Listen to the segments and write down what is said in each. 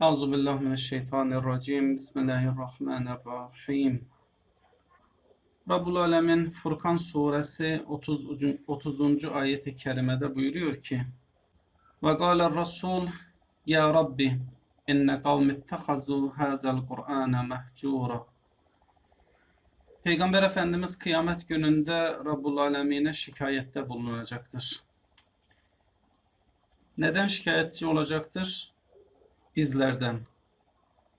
Euzu billahi mineşşeytanirracim. Bismillahirrahmanirrahim. Rabbul Alemin Furkan suresi 30. 30. ayeti kerimede buyuruyor ki: Ve gâle Resul ya Rabbi inne kavmi ittehazu hazel Kur'ane mehcura. Peygamber Efendimiz kıyamet gününde Rabbul Alemin'e şikayette bulunacaktır. Neden şikayetçi olacaktır? Bizlerden.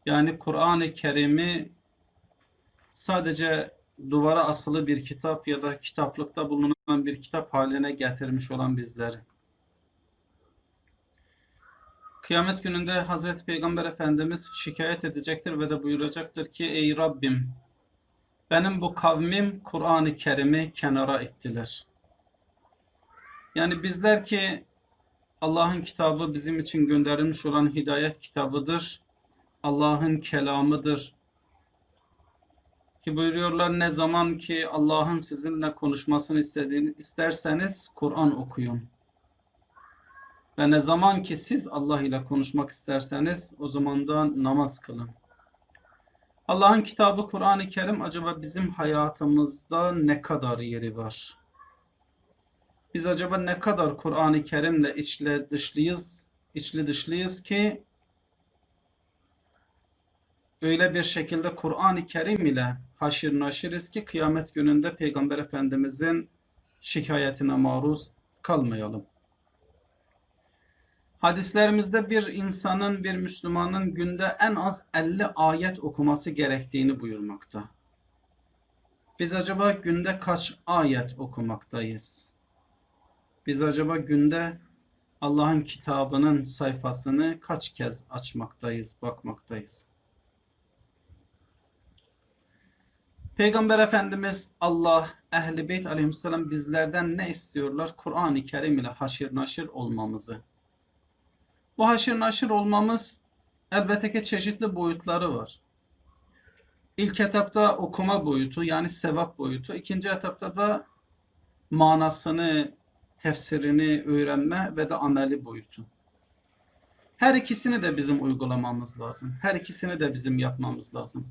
Yani Kur'an-ı Kerim'i sadece duvara asılı bir kitap ya da kitaplıkta bulunan bir kitap haline getirmiş olan bizler. Kıyamet gününde Hazreti Peygamber Efendimiz şikayet edecektir ve de buyuracaktır ki Ey Rabbim benim bu kavmim Kur'an-ı Kerim'i kenara ettiler. Yani bizler ki Allah'ın kitabı bizim için gönderilmiş olan hidayet kitabıdır. Allah'ın kelamıdır. Ki buyuruyorlar ne zaman ki Allah'ın sizinle konuşmasını istediğini isterseniz Kur'an okuyun. Ve ne zaman ki siz Allah ile konuşmak isterseniz o zaman da namaz kılın. Allah'ın kitabı Kur'an-ı Kerim acaba bizim hayatımızda ne kadar yeri var? Biz acaba ne kadar Kur'an-ı Kerim'le içli dışlıyız, içli dışlıyız ki öyle bir şekilde Kur'an-ı Kerim ile haşir naşiriz ki kıyamet gününde Peygamber Efendimizin şikayetine maruz kalmayalım. Hadislerimizde bir insanın, bir Müslümanın günde en az 50 ayet okuması gerektiğini buyurmakta. Biz acaba günde kaç ayet okumaktayız? Biz acaba günde Allah'ın kitabının sayfasını kaç kez açmaktayız, bakmaktayız? Peygamber Efendimiz Allah, Ehl-i Beyt aleyhisselam bizlerden ne istiyorlar? Kur'an-ı Kerim ile haşir naşir olmamızı. Bu haşir naşir olmamız elbette ki çeşitli boyutları var. İlk etapta okuma boyutu yani sevap boyutu. İkinci etapta da manasını, tefsirini öğrenme ve de ameli boyutu. Her ikisini de bizim uygulamamız lazım. Her ikisini de bizim yapmamız lazım.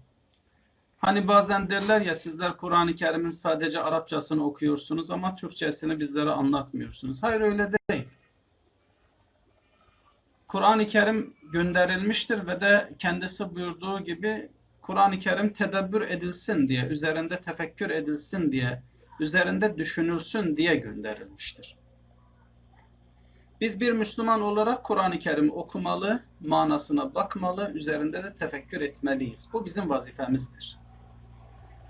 Hani bazen derler ya sizler Kur'an-ı Kerim'in sadece Arapçasını okuyorsunuz ama Türkçesini bizlere anlatmıyorsunuz. Hayır öyle değil. Kur'an-ı Kerim gönderilmiştir ve de kendisi buyurduğu gibi Kur'an-ı Kerim tedebbür edilsin diye, üzerinde tefekkür edilsin diye, üzerinde düşünülsün diye gönderilmiştir. Biz bir Müslüman olarak Kur'an-ı Kerim okumalı, manasına bakmalı, üzerinde de tefekkür etmeliyiz. Bu bizim vazifemizdir.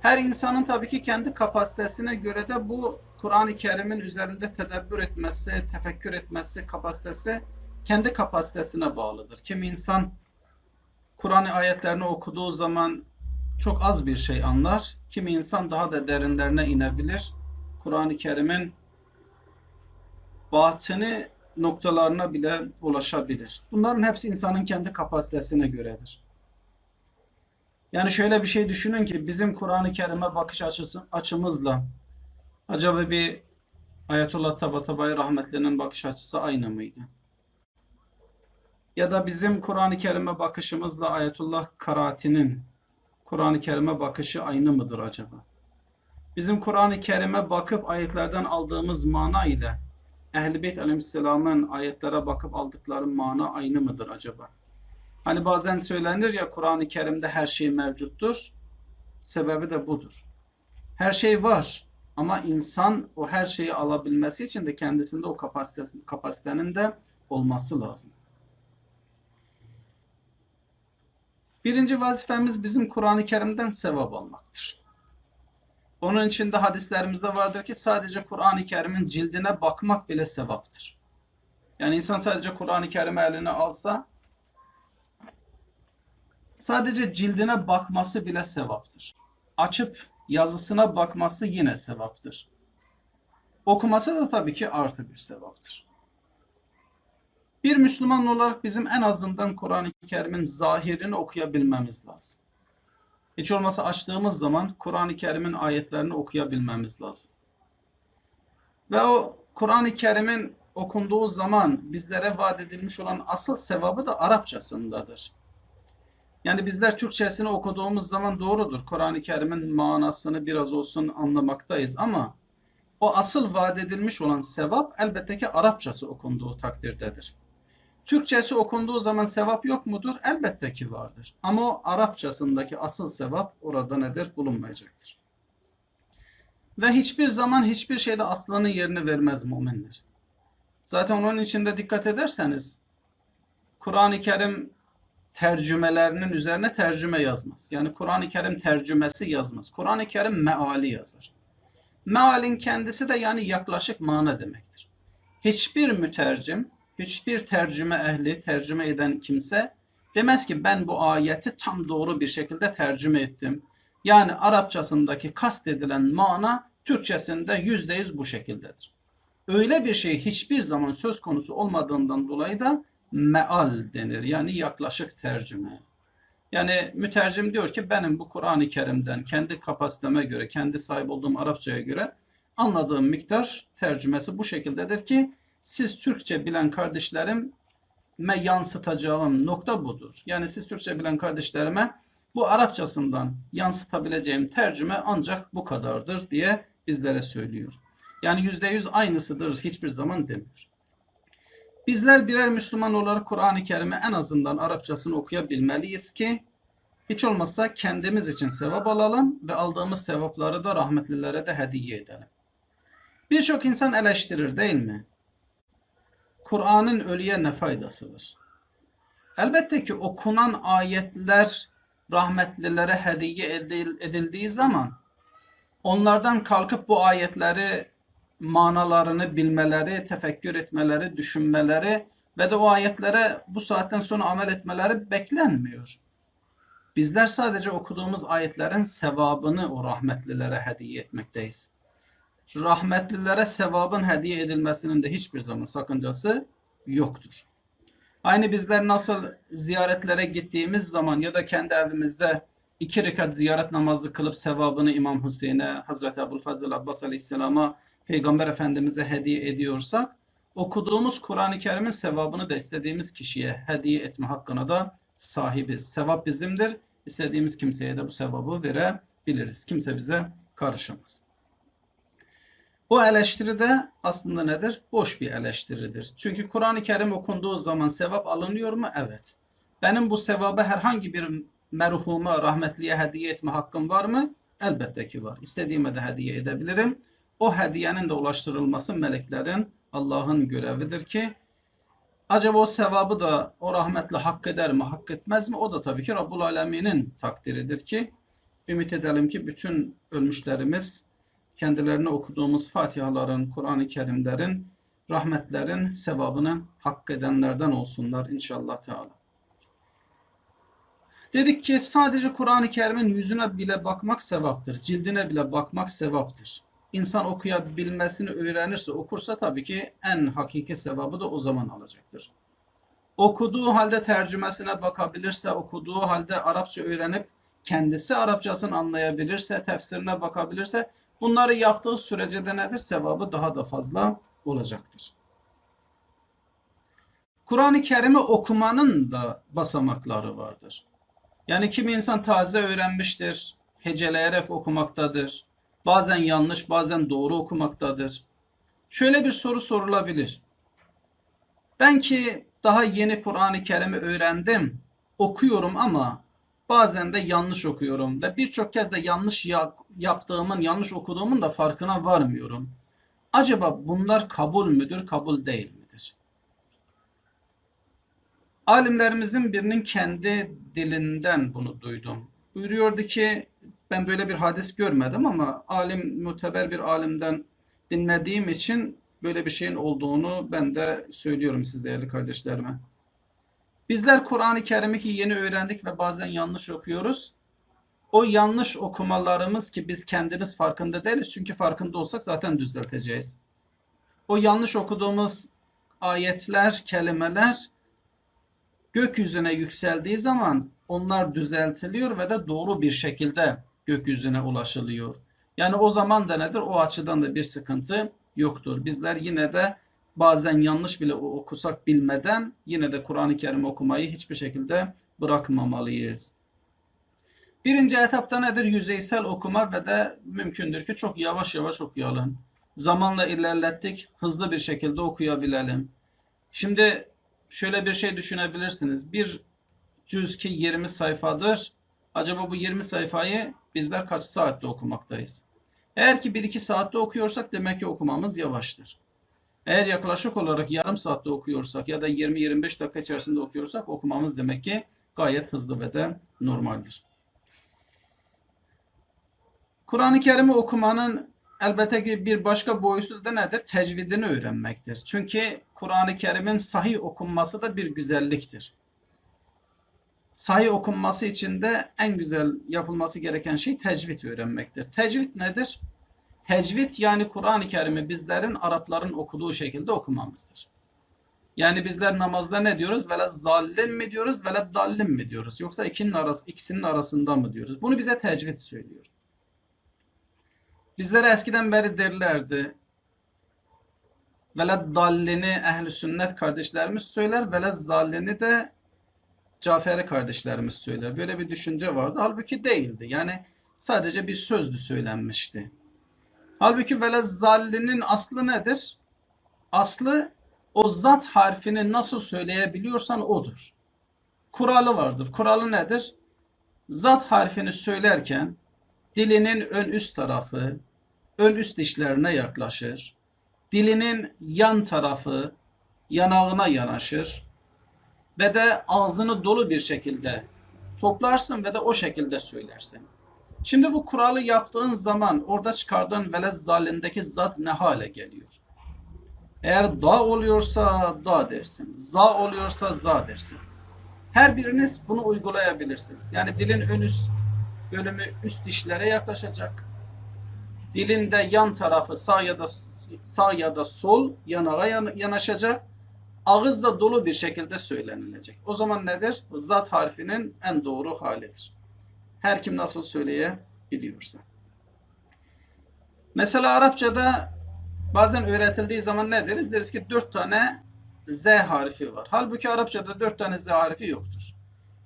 Her insanın tabii ki kendi kapasitesine göre de bu Kur'an-ı Kerim'in üzerinde tedebbür etmesi, tefekkür etmesi kapasitesi kendi kapasitesine bağlıdır. Kimi insan Kur'an ayetlerini okuduğu zaman çok az bir şey anlar. Kimi insan daha da derinlerine inebilir. Kur'an-ı Kerim'in batını noktalarına bile ulaşabilir. Bunların hepsi insanın kendi kapasitesine göredir. Yani şöyle bir şey düşünün ki bizim Kur'an-ı Kerim'e bakış açısı, açımızla acaba bir Ayetullah Tabatabai rahmetlerinin bakış açısı aynı mıydı? Ya da bizim Kur'an-ı Kerim'e bakışımızla Ayetullah Karati'nin Kur'an-ı Kerim'e bakışı aynı mıdır acaba? Bizim Kur'an-ı Kerim'e bakıp ayetlerden aldığımız mana ile Ehl-i Beyt Aleyhisselam'ın ayetlere bakıp aldıkları mana aynı mıdır acaba? Hani bazen söylenir ya Kur'an-ı Kerim'de her şey mevcuttur. Sebebi de budur. Her şey var ama insan o her şeyi alabilmesi için de kendisinde o kapasitenin de olması lazım. Birinci vazifemiz bizim Kur'an-ı Kerim'den sevap almaktır. Onun için de hadislerimizde vardır ki sadece Kur'an-ı Kerim'in cildine bakmak bile sevaptır. Yani insan sadece Kur'an-ı Kerim'i eline alsa sadece cildine bakması bile sevaptır. Açıp yazısına bakması yine sevaptır. Okuması da tabii ki artı bir sevaptır. Bir Müslüman olarak bizim en azından Kur'an-ı Kerim'in zahirini okuyabilmemiz lazım. Hiç olmasa açtığımız zaman Kur'an-ı Kerim'in ayetlerini okuyabilmemiz lazım. Ve o Kur'an-ı Kerim'in okunduğu zaman bizlere vaat edilmiş olan asıl sevabı da Arapçasındadır. Yani bizler Türkçesini okuduğumuz zaman doğrudur. Kur'an-ı Kerim'in manasını biraz olsun anlamaktayız ama o asıl vaat edilmiş olan sevap elbette ki Arapçası okunduğu takdirdedir. Türkçesi okunduğu zaman sevap yok mudur? Elbette ki vardır. Ama o Arapçasındaki asıl sevap orada nedir? Bulunmayacaktır. Ve hiçbir zaman hiçbir şeyde aslanın yerini vermez müminler. Zaten onun içinde dikkat ederseniz Kur'an-ı Kerim tercümelerinin üzerine tercüme yazmaz. Yani Kur'an-ı Kerim tercümesi yazmaz. Kur'an-ı Kerim meali yazar. Mealin kendisi de yani yaklaşık mana demektir. Hiçbir mütercim, hiçbir tercüme ehli, tercüme eden kimse demez ki ben bu ayeti tam doğru bir şekilde tercüme ettim. Yani Arapçasındaki kastedilen mana Türkçesinde yüzde yüz bu şekildedir. Öyle bir şey hiçbir zaman söz konusu olmadığından dolayı da meal denir. Yani yaklaşık tercüme. Yani mütercim diyor ki benim bu Kur'an-ı Kerim'den kendi kapasiteme göre, kendi sahip olduğum Arapçaya göre anladığım miktar tercümesi bu şekildedir ki siz Türkçe bilen kardeşlerime yansıtacağım nokta budur. Yani siz Türkçe bilen kardeşlerime bu Arapçasından yansıtabileceğim tercüme ancak bu kadardır diye bizlere söylüyor. Yani yüzde yüz aynısıdır hiçbir zaman demiyor. Bizler birer Müslüman olarak Kur'an-ı Kerim'i en azından Arapçasını okuyabilmeliyiz ki hiç olmazsa kendimiz için sevap alalım ve aldığımız sevapları da rahmetlilere de hediye edelim. Birçok insan eleştirir değil mi? Kur'an'ın ölüye ne faydası var? Elbette ki okunan ayetler rahmetlilere hediye edildiği zaman onlardan kalkıp bu ayetleri manalarını bilmeleri, tefekkür etmeleri, düşünmeleri ve de o ayetlere bu saatten sonra amel etmeleri beklenmiyor. Bizler sadece okuduğumuz ayetlerin sevabını o rahmetlilere hediye etmekteyiz. Rahmetlilere sevabın hediye edilmesinin de hiçbir zaman sakıncası yoktur. Aynı bizler nasıl ziyaretlere gittiğimiz zaman ya da kendi evimizde iki rekat ziyaret namazı kılıp sevabını İmam Hüseyin'e, Hazreti Ebu'l-Fazıl Abbas Aleyhisselam'a, Peygamber Efendimiz'e hediye ediyorsak, okuduğumuz Kur'an-ı Kerim'in sevabını da istediğimiz kişiye hediye etme hakkına da sahibiz. Sevap bizimdir. İstediğimiz kimseye de bu sevabı verebiliriz. Kimse bize karışamaz. Bu eleştiri de aslında nedir? Boş bir eleştiridir. Çünkü Kur'an-ı Kerim okunduğu zaman sevap alınıyor mu? Evet. Benim bu sevabı herhangi bir merhuma, rahmetliye hediye etme hakkım var mı? Elbette ki var. İstediğime de hediye edebilirim. O hediyenin de ulaştırılması meleklerin, Allah'ın görevidir ki acaba o sevabı da o rahmetle hak eder mi, hak etmez mi? O da tabii ki Rabbul Alemin'in takdiridir ki ümit edelim ki bütün ölmüşlerimiz kendilerine okuduğumuz Fatihaların, Kur'an-ı Kerimlerin, rahmetlerin sevabını hak edenlerden olsunlar inşallah Teala. Dedik ki sadece Kur'an-ı Kerim'in yüzüne bile bakmak sevaptır. Cildine bile bakmak sevaptır. İnsan okuyabilmesini öğrenirse, okursa tabii ki en hakiki sevabı da o zaman alacaktır. Okuduğu halde tercümesine bakabilirse, okuduğu halde Arapça öğrenip kendisi Arapçasını anlayabilirse, tefsirine bakabilirse bunları yaptığı sürece de nedir? Sevabı daha da fazla olacaktır. Kur'an-ı Kerim'i okumanın da basamakları vardır. Yani kimi insan taze öğrenmiştir, heceleyerek okumaktadır. Bazen yanlış, bazen doğru okumaktadır. Şöyle bir soru sorulabilir. Ben ki daha yeni Kur'an-ı Kerim'i öğrendim, okuyorum ama bazen de yanlış okuyorum ve birçok kez de yanlış yaptığımın, yanlış okuduğumun da farkına varmıyorum. Acaba bunlar kabul müdür, kabul değil midir? Alimlerimizin birinin kendi dilinden bunu duydum. Buyuruyordu ki ben böyle bir hadis görmedim ama alim, muteber bir alimden dinlediğim için böyle bir şeyin olduğunu ben de söylüyorum siz değerli kardeşlerime. Bizler Kur'an-ı Kerim'i ki yeni öğrendik ve bazen yanlış okuyoruz. O yanlış okumalarımız ki biz kendimiz farkında değiliz. Çünkü farkında olsak zaten düzelteceğiz. O yanlış okuduğumuz ayetler, kelimeler gökyüzüne yükseldiği zaman onlar düzeltiliyor ve de doğru bir şekilde gökyüzüne ulaşılıyor. Yani o zaman da nedir? O açıdan da bir sıkıntı yoktur. Bizler yine de bazen yanlış bile okusak bilmeden yine de Kur'an-ı Kerim okumayı hiçbir şekilde bırakmamalıyız. Birinci etapta nedir? Yüzeysel okuma ve de mümkündür ki çok yavaş yavaş okuyalım. Zamanla ilerlettik, hızlı bir şekilde okuyabilelim. Şimdi şöyle bir şey düşünebilirsiniz. Bir cüz ki 20 sayfadır. Acaba bu 20 sayfayı bizler kaç saatte okumaktayız? Eğer ki 1-2 saatte okuyorsak demek ki okumamız yavaştır. Eğer yaklaşık olarak yarım saatte okuyorsak ya da 20-25 dakika içerisinde okuyorsak okumamız demek ki gayet hızlı ve de normaldir. Kur'an-ı Kerim'i okumanın elbette ki bir başka boyutu da nedir? Tecvidini öğrenmektir. Çünkü Kur'an-ı Kerim'in sahih okunması da bir güzelliktir. Sahih okunması için de en güzel yapılması gereken şey tecvid öğrenmektir. Tecvid nedir? Tecvid yani Kur'an-ı Kerim'i bizlerin Arapların okuduğu şekilde okumamızdır. Yani bizler namazda ne diyoruz? Vele zallin mi diyoruz? Vele dallin mi diyoruz? Yoksa ikinin, arası, ikisinin arasında mı diyoruz? Bunu bize tecvid söylüyor. Bizlere eskiden beri derlerdi. Veled dallini ehli sünnet kardeşlerimiz söyler. Veled zallini de Caferi kardeşlerimiz söyler. Böyle bir düşünce vardı. Halbuki değildi. Yani sadece bir sözdü söylenmişti. Halbuki veled zallinin aslı nedir? Aslı o zat harfini nasıl söyleyebiliyorsan odur. Kuralı vardır. Kuralı nedir? Zat harfini söylerken dilinin ön üst tarafı ön üst dişlerine yaklaşır. Dilinin yan tarafı yanağına yanaşır ve de ağzını dolu bir şekilde toplarsın ve de o şekilde söylersin. Şimdi bu kuralı yaptığın zaman orada çıkardığın velez zalindeki zat ne hale geliyor? Eğer da oluyorsa da dersin. Za oluyorsa za dersin. Her biriniz bunu uygulayabilirsiniz. Yani dilin ön üst bölümü üst dişlere yaklaşacak. Dilinde yan tarafı sağ ya da sağ ya da sol yanağa yanaşacak. Ağız da dolu bir şekilde söylenilecek. O zaman nedir? Zat harfinin en doğru halidir. Her kim nasıl söyleyebiliyorsa. Mesela Arapçada bazen öğretildiği zaman ne deriz? Deriz ki dört tane Z harfi var. Halbuki Arapçada dört tane Z harfi yoktur.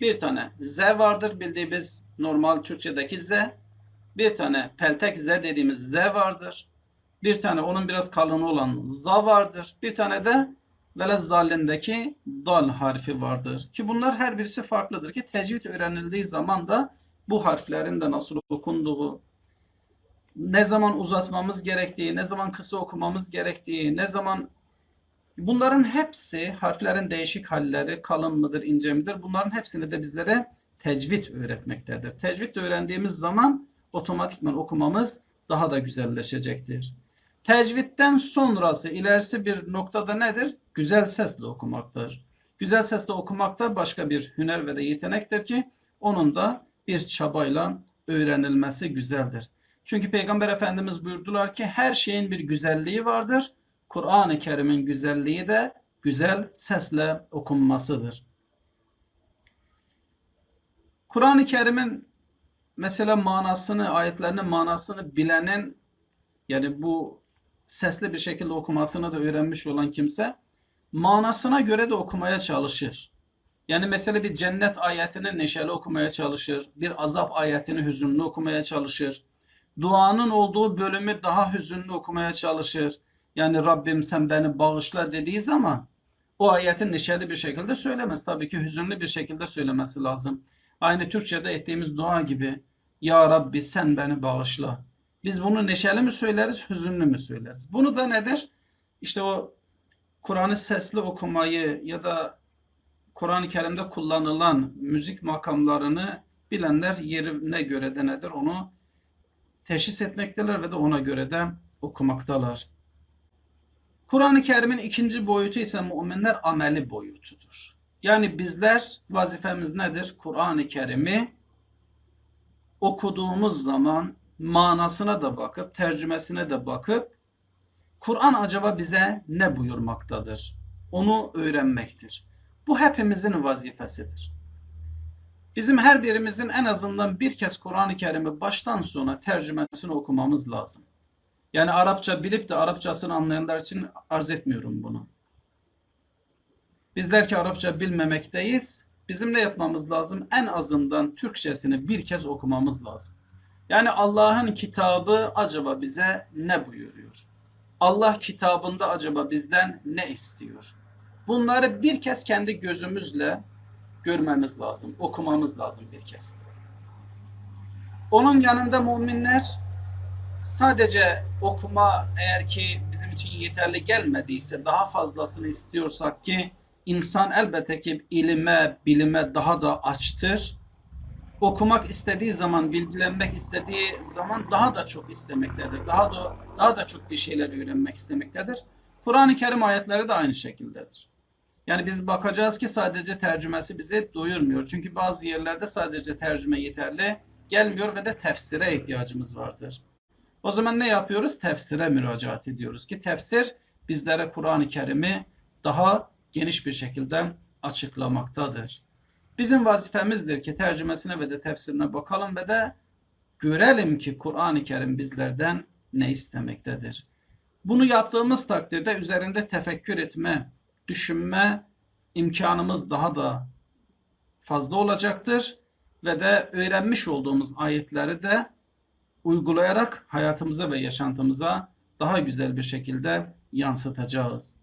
Bir tane Z vardır bildiğimiz normal Türkçedeki Z. Bir tane peltek Z dediğimiz Z vardır. Bir tane onun biraz kalını olan za vardır. Bir tane de velez zallindeki dal harfi vardır. Ki bunlar her birisi farklıdır ki tecvid öğrenildiği zaman da bu harflerin de nasıl okunduğu, ne zaman uzatmamız gerektiği, ne zaman kısa okumamız gerektiği, ne zaman Bunların hepsi harflerin değişik halleri, kalın mıdır, ince midir? Bunların hepsini de bizlere tecvid öğretmektedir. Tecvid öğrendiğimiz zaman otomatikman okumamız daha da güzelleşecektir. Tecvidden sonrası ilerisi bir noktada nedir? Güzel sesle okumaktır. Güzel sesle okumak da başka bir hüner ve de yetenektir ki onun da bir çabayla öğrenilmesi güzeldir. Çünkü Peygamber Efendimiz buyurdular ki her şeyin bir güzelliği vardır. Kur'an-ı Kerim'in güzelliği de güzel sesle okunmasıdır. Kur'an-ı Kerim'in mesela manasını, ayetlerinin manasını bilenin yani bu sesli bir şekilde okumasını da öğrenmiş olan kimse manasına göre de okumaya çalışır. Yani mesela bir cennet ayetini neşeli okumaya çalışır. Bir azap ayetini hüzünlü okumaya çalışır. Duanın olduğu bölümü daha hüzünlü okumaya çalışır. Yani Rabbim sen beni bağışla dediği zaman o ayetin neşeli bir şekilde söylemez. Tabii ki hüzünlü bir şekilde söylemesi lazım. Aynı Türkçe'de ettiğimiz dua gibi Ya Rabbi sen beni bağışla. Biz bunu neşeli mi söyleriz, hüzünlü mü söyleriz? Bunu da nedir? İşte o Kur'an'ı sesli okumayı ya da Kur'an-ı Kerim'de kullanılan müzik makamlarını bilenler yerine göre de nedir? Onu teşhis etmekteler ve de ona göre de okumaktalar. Kur'an-ı Kerim'in ikinci boyutu ise müminler ameli boyutudur. Yani bizler vazifemiz nedir? Kur'an-ı Kerim'i okuduğumuz zaman manasına da bakıp, tercümesine de bakıp Kur'an acaba bize ne buyurmaktadır? Onu öğrenmektir. Bu hepimizin vazifesidir. Bizim her birimizin en azından bir kez Kur'an-ı Kerim'i baştan sona tercümesini okumamız lazım. Yani Arapça bilip de Arapçasını anlayanlar için arz etmiyorum bunu. Bizler ki Arapça bilmemekteyiz. Bizim ne yapmamız lazım? En azından Türkçesini bir kez okumamız lazım. Yani Allah'ın kitabı acaba bize ne buyuruyor? Allah kitabında acaba bizden ne istiyor? Bunları bir kez kendi gözümüzle görmemiz lazım, okumamız lazım bir kez. Onun yanında müminler sadece okuma eğer ki bizim için yeterli gelmediyse daha fazlasını istiyorsak ki insan elbette ki ilime, bilime daha da açtır. Okumak istediği zaman, bilgilenmek istediği zaman daha da çok istemektedir. Daha da daha da çok bir şeyler öğrenmek istemektedir. Kur'an-ı Kerim ayetleri de aynı şekildedir. Yani biz bakacağız ki sadece tercümesi bizi doyurmuyor. Çünkü bazı yerlerde sadece tercüme yeterli gelmiyor ve de tefsire ihtiyacımız vardır. O zaman ne yapıyoruz? Tefsire müracaat ediyoruz ki tefsir bizlere Kur'an-ı Kerim'i daha geniş bir şekilde açıklamaktadır. Bizim vazifemizdir ki tercümesine ve de tefsirine bakalım ve de görelim ki Kur'an-ı Kerim bizlerden ne istemektedir. Bunu yaptığımız takdirde üzerinde tefekkür etme, düşünme imkanımız daha da fazla olacaktır ve de öğrenmiş olduğumuz ayetleri de uygulayarak hayatımıza ve yaşantımıza daha güzel bir şekilde yansıtacağız.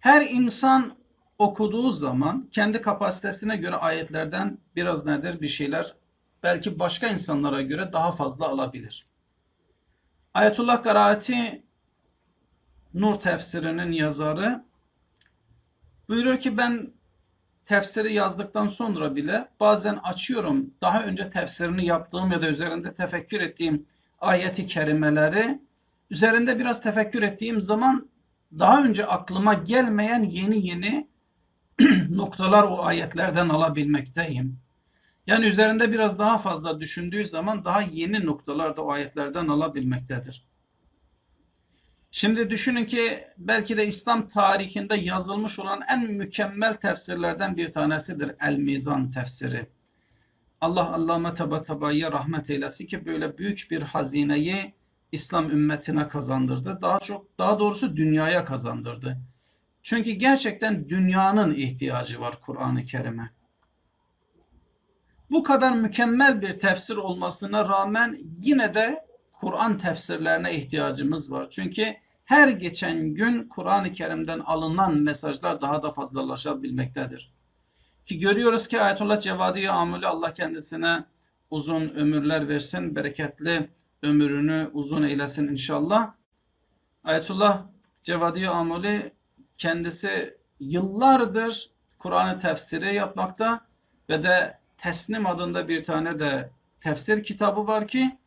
Her insan okuduğu zaman kendi kapasitesine göre ayetlerden biraz nedir bir şeyler belki başka insanlara göre daha fazla alabilir. Ayetullah Karaati Nur tefsirinin yazarı buyuruyor ki ben tefsiri yazdıktan sonra bile bazen açıyorum daha önce tefsirini yaptığım ya da üzerinde tefekkür ettiğim ayeti kerimeleri üzerinde biraz tefekkür ettiğim zaman daha önce aklıma gelmeyen yeni yeni noktalar o ayetlerden alabilmekteyim. Yani üzerinde biraz daha fazla düşündüğü zaman daha yeni noktalar da o ayetlerden alabilmektedir. Şimdi düşünün ki belki de İslam tarihinde yazılmış olan en mükemmel tefsirlerden bir tanesidir El-Mizan tefsiri. Allah Allame Tabatabay'a rahmet eylesin ki böyle büyük bir hazineyi İslam ümmetine kazandırdı. Daha çok daha doğrusu dünyaya kazandırdı. Çünkü gerçekten dünyanın ihtiyacı var Kur'an-ı Kerim'e. Bu kadar mükemmel bir tefsir olmasına rağmen yine de Kur'an tefsirlerine ihtiyacımız var. Çünkü her geçen gün Kur'an-ı Kerim'den alınan mesajlar daha da fazlalaşabilmektedir. Ki görüyoruz ki Ayetullah Cevadi Amuli Allah kendisine uzun ömürler versin, bereketli ömrünü uzun eylesin inşallah. Ayetullah Cevadi Amuli kendisi yıllardır Kur'an'ı tefsiri yapmakta ve de Tesnim adında bir tane de tefsir kitabı var ki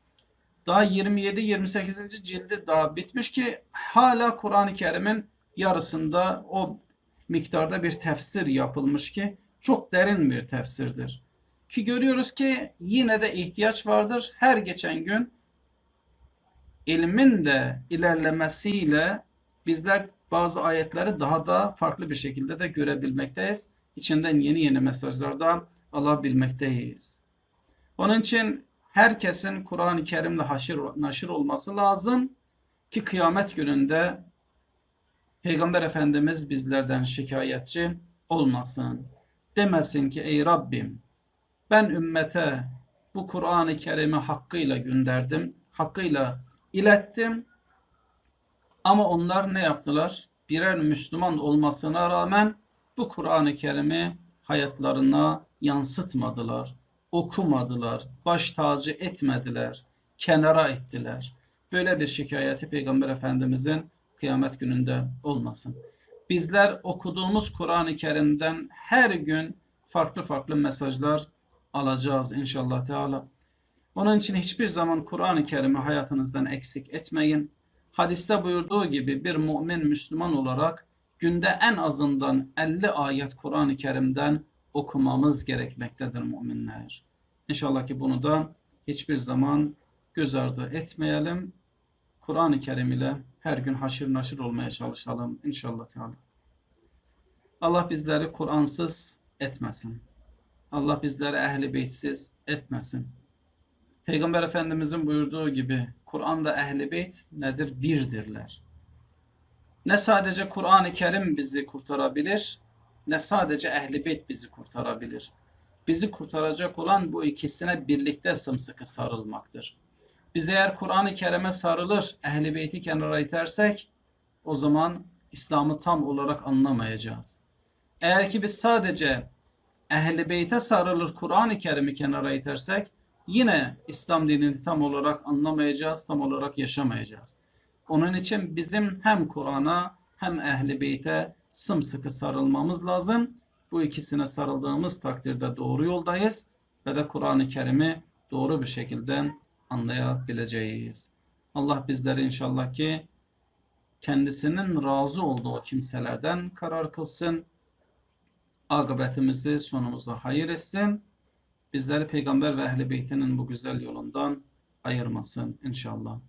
daha 27-28. cildi daha bitmiş ki hala Kur'an-ı Kerim'in yarısında o miktarda bir tefsir yapılmış ki çok derin bir tefsirdir. Ki görüyoruz ki yine de ihtiyaç vardır. Her geçen gün ilmin de ilerlemesiyle bizler bazı ayetleri daha da farklı bir şekilde de görebilmekteyiz. İçinden yeni yeni mesajlar da alabilmekteyiz. Onun için herkesin Kur'an-ı Kerim'le haşir, naşir olması lazım ki kıyamet gününde Peygamber Efendimiz bizlerden şikayetçi olmasın. Demesin ki ey Rabbim ben ümmete bu Kur'an-ı Kerim'i hakkıyla gönderdim, hakkıyla ilettim ama onlar ne yaptılar? Birer Müslüman olmasına rağmen bu Kur'an-ı Kerim'i hayatlarına yansıtmadılar okumadılar, baş tacı etmediler, kenara ettiler. Böyle bir şikayeti Peygamber Efendimizin kıyamet gününde olmasın. Bizler okuduğumuz Kur'an-ı Kerim'den her gün farklı farklı mesajlar alacağız inşallah Teala. Onun için hiçbir zaman Kur'an-ı Kerim'i hayatınızdan eksik etmeyin. Hadiste buyurduğu gibi bir mümin Müslüman olarak günde en azından 50 ayet Kur'an-ı Kerim'den okumamız gerekmektedir müminler. İnşallah ki bunu da hiçbir zaman göz ardı etmeyelim. Kur'an-ı Kerim ile her gün haşır naşır olmaya çalışalım inşallah Teala. Allah bizleri Kur'ansız etmesin. Allah bizleri ehli beytsiz etmesin. Peygamber Efendimizin buyurduğu gibi Kur'an ve Ehl-i Beyt nedir? Birdirler. Ne sadece Kur'an-ı Kerim bizi kurtarabilir, ne sadece Ehl-i Beyt bizi kurtarabilir. Bizi kurtaracak olan bu ikisine birlikte sımsıkı sarılmaktır. Biz eğer Kur'an-ı Kerim'e sarılır, Ehl-i Beyt'i kenara itersek, o zaman İslam'ı tam olarak anlamayacağız. Eğer ki biz sadece Ehl-i Beyt'e sarılır, Kur'an-ı Kerim'i kenara itersek, yine İslam dinini tam olarak anlamayacağız, tam olarak yaşamayacağız. Onun için bizim hem Kur'an'a hem Ehl-i Beyt'e sımsıkı sarılmamız lazım. Bu ikisine sarıldığımız takdirde doğru yoldayız ve de Kur'an-ı Kerim'i doğru bir şekilde anlayabileceğiz. Allah bizleri inşallah ki kendisinin razı olduğu kimselerden karar kılsın. Akıbetimizi sonumuza hayır etsin. Bizleri peygamber ve ehli beytinin bu güzel yolundan ayırmasın inşallah.